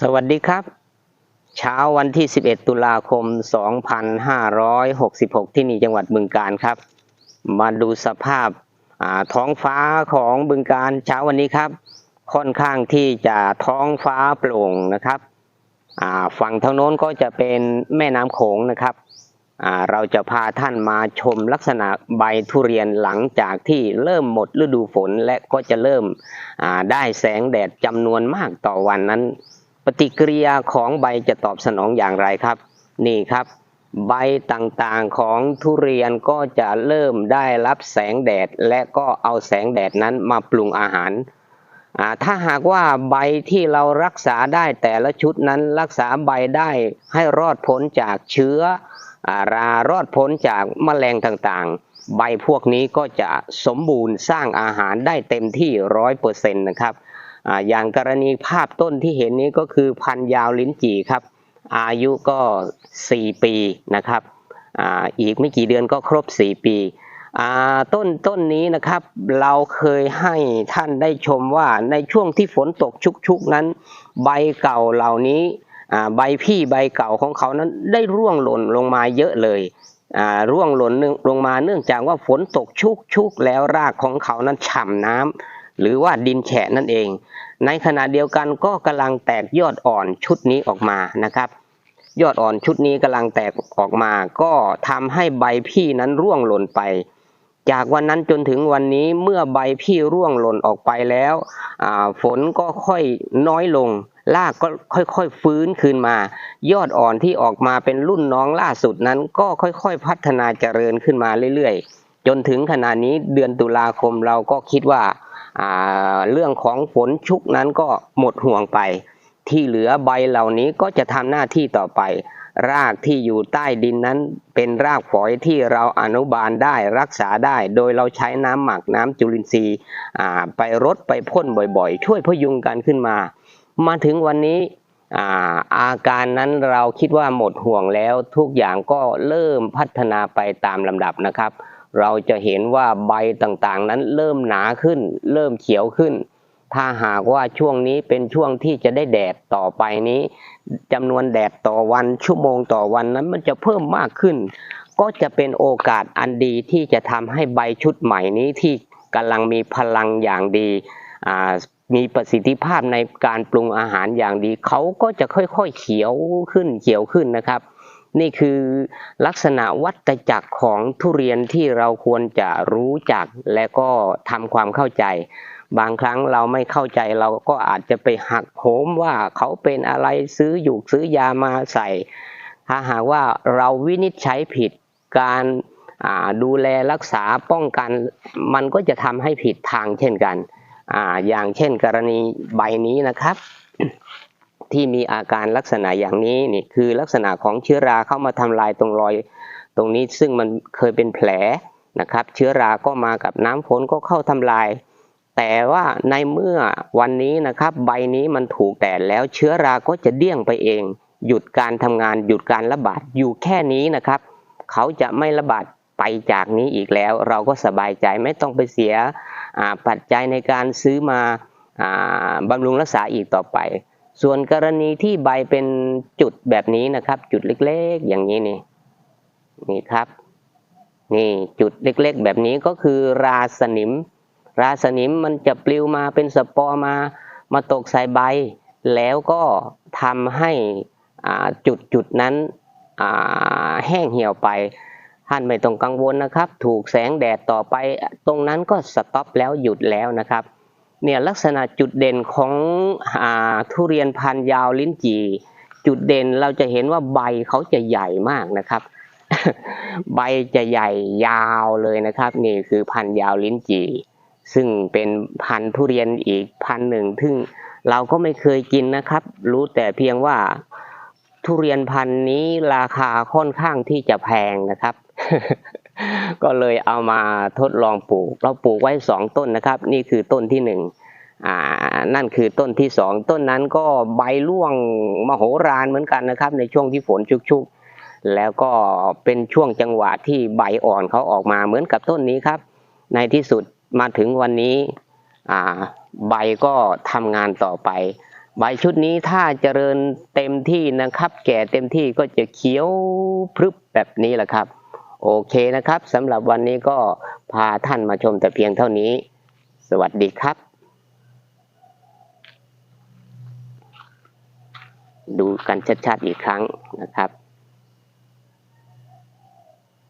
สวัสดีครับ เช้าวันที่ 11 ตุลาคม 2566 ที่นี่จังหวัดบึงการครับ มาดูสภาพาท้องฟ้าของบึงการเช้าวันนี้ครับ ค่อนข้างที่จะท้องฟ้าโปร่งนะครับฝั่งทางโน้นก็จะเป็นแม่น้ำโขงนะครับเราจะพาท่านมาชมลักษณะใบทุเรียนหลังจากที่เริ่มหมดฤดูฝนและก็จะเริ่มได้แสงแดดจำนวนมากต่อวันนั้น ปฏิกิริยาของใบจะตอบสนองอย่างไรครับ นี่ครับ ใบต่างๆของทุเรียนก็จะเริ่มได้รับแสงแดด และก็เอาแสงแดดนั้นมาปรุงอาหารถ้าหากว่าใบที่เรารักษาได้แต่ละชุดนั้นรักษาใบได้ให้รอดพ้นจากเชื้ออรารอดพ้นจากแมลงต่างๆ ใบพวกนี้ก็จะสมบูรณ์สร้างอาหารได้เต็มที่ร้อยเปอร์เซ็นต์นะครับ อย่างกรณีภาพต้นที่เห็นนี้ก็คือพันยาวลิ้นจี่ครับ อายุก็ 4 ปีนะครับออีกไม่กี่เดือนก็ครบ 4 ปีต้นต้นนี้นะครับเราเคยให้ท่านได้ชมว่าในช่วงที่ฝนตกชุกๆนั้น ใบเก่าเหล่านี้ใบพี่ใบเก่าของเขานั้นได้ร่วงหล่นลงมาเยอะเลยร่วงหล่นลงมาเนื่องจากว่าฝนตกชุกๆแล้วรากของเขานั้นฉ่ำน้ำ หรือว่าดินแฉะนั่นเอง ในขณะเดียวกันก็กำลังแตกยอดอ่อนชุดนี้ออกมานะครับ ยอดอ่อนชุดนี้กำลังแตกออกมา ก็ทำให้ใบพี่นั้นร่วงหล่นไป จากวันนั้นจนถึงวันนี้เมื่อใบพี่ร่วงหล่นออกไปแล้วฝนก็ค่อยน้อยลงรากก็ค่อยๆฟื้นคืนมา ยอดอ่อนที่ออกมาเป็นรุ่นน้องล่าสุดนั้น ก็ค่อยๆพัฒนาเจริญขึ้นมาเรื่อยๆ จนถึงขณะนี้เดือนตุลาคมเราก็คิดว่า เรื่องของฝนชุกนั้นก็หมดห่วงไป ที่เหลือใบเหล่านี้ก็จะทำหน้าที่ต่อไป รากที่อยู่ใต้ดินนั้นเป็นรากฝอยที่เราอนุบาลได้รักษาได้ โดยเราใช้น้ำหมักน้ำจุลินทรีย์ไปรดไปพ่นบ่อยๆ ช่วยพยุงกันขึ้นมา มาถึงวันนี้อาอาการนั้นเราคิดว่าหมดห่วงแล้วทุกอย่างก็เริ่มพัฒนาไปตามลำดับนะครับ เราจะเห็นว่าใบต่างๆนั้นเริ่มหนาขึ้น เริ่มเขียวขึ้น ถ้าหากว่าช่วงนี้เป็นช่วงที่จะได้แดดต่อไปนี้จำนวนแดดต่อวันชั่วโมงต่อวันนั้นมันจะเพิ่มมากขึ้น ก็จะเป็นโอกาสอันดีที่จะทำให้ใบชุดใหม่นี้ที่กำลังมีพลังอย่างดีมีประสิทธิภาพในการปรุงอาหารอย่างดีเขาก็จะค่อยๆเขียวขึ้นเขียวขึ้นนะครับ นี่คือลักษณะวัตจักรของทุเรียนที่เราควรจะรู้จักและก็ทำความเข้าใจ บางครั้งเราไม่เข้าใจเราก็อาจจะไปหักโหมว่าเขาเป็นอะไรซื้ออยู่ซื้อยามาใส่ ถ้าหากว่าเราวินิจฉัยผิดการดูแลรักษาป้องกัน มันก็จะทำให้ผิดทางเช่นกันออย่างเช่นกรณีใบนี้นะครับ ที่มีอาการลักษณะอย่างนี้นี่คือลักษณะของเชื้อราเข้ามาทำลายตรงรอย ตรงนี้ซึ่งมันเคยเป็นแผลนะครับ เชื้อราก็มากับน้ำฝนก็เข้าทำลาย แต่ว่าในเมื่อวันนี้นะครับ ใบนี้มันถูกแดดแล้วเชื้อราก็จะเดี้ยงไปเอง หยุดการทำงานหยุดการระบาดอยู่แค่นี้นะครับ เขาจะไม่ระบาดไปจากนี้อีกแล้ว เราก็สบายใจไม่ต้องไปเสียปัจจัยในการซื้อมาอ่าบำรุงรักษาอีกต่อไป ส่วนกรณีที่ใบเป็นจุดแบบนี้นะครับ จุดเล็กๆ อย่างนี้นี่นี่ครับ นี่จุดเล็กๆ แบบนี้ก็คือราสนิม ราสนิมมันจะปลิวมาเป็นสปอร์มา มาตกใส่ใบ แล้วก็ทำให้จุดจุดนั้นแห้งเหี่ยวไป ท่านไม่ต้องกังวลนะครับ ถูกแสงแดดต่อไป ตรงนั้นก็สต็อปแล้วหยุดแล้วนะครับ เนี่ยลักษณะจุดเด่นของอทุเรียนพันธุ์ยาวลิ้นจี่ จุดเด่นเราจะเห็นว่าใบเขาจะใหญ่มากนะครับ ใบจะใหญ่ยาวเลยนะครับ นี่คือพันธุ์ยาวลิ้นจี่ ซึ่งเป็นพันธุ์ทุเรียนอีกพันธุ์หนึ่งซึ่งเราก็ไม่เคยกินนะครับ รู้แต่เพียงว่าทุเรียนพันธุ์นี้ราคาค่อนข้างที่จะแพงนะครับ ก็เลยเอามาทดลองปลูก เราปลูกไว้สองต้นนะครับ นี่คือต้นที่หนึ่งอ่านั่นคือต้นที่สองต้นนั้นก็ใบร่วงมโหฬารเหมือนกันนะครับ ในช่วงที่ฝนชุกๆ แล้วก็เป็นช่วงจังหวะที่ใบอ่อนเขาออกมาเหมือนกับต้นนี้ครับ ในที่สุดมาถึงวันนี้อ่าใบก็ทำงานต่อไป ใบชุดนี้ถ้าเจริญเต็มที่นะครับ แก่เต็มที่ก็จะเขียวพรึบแบบนี้แหละครับ โอเคนะครับสำหรับวันนี้ก็พาท่านมาชมแต่เพียงเท่านี้ สวัสดีครับ ดูกันชัดๆอีกครั้งนะครับ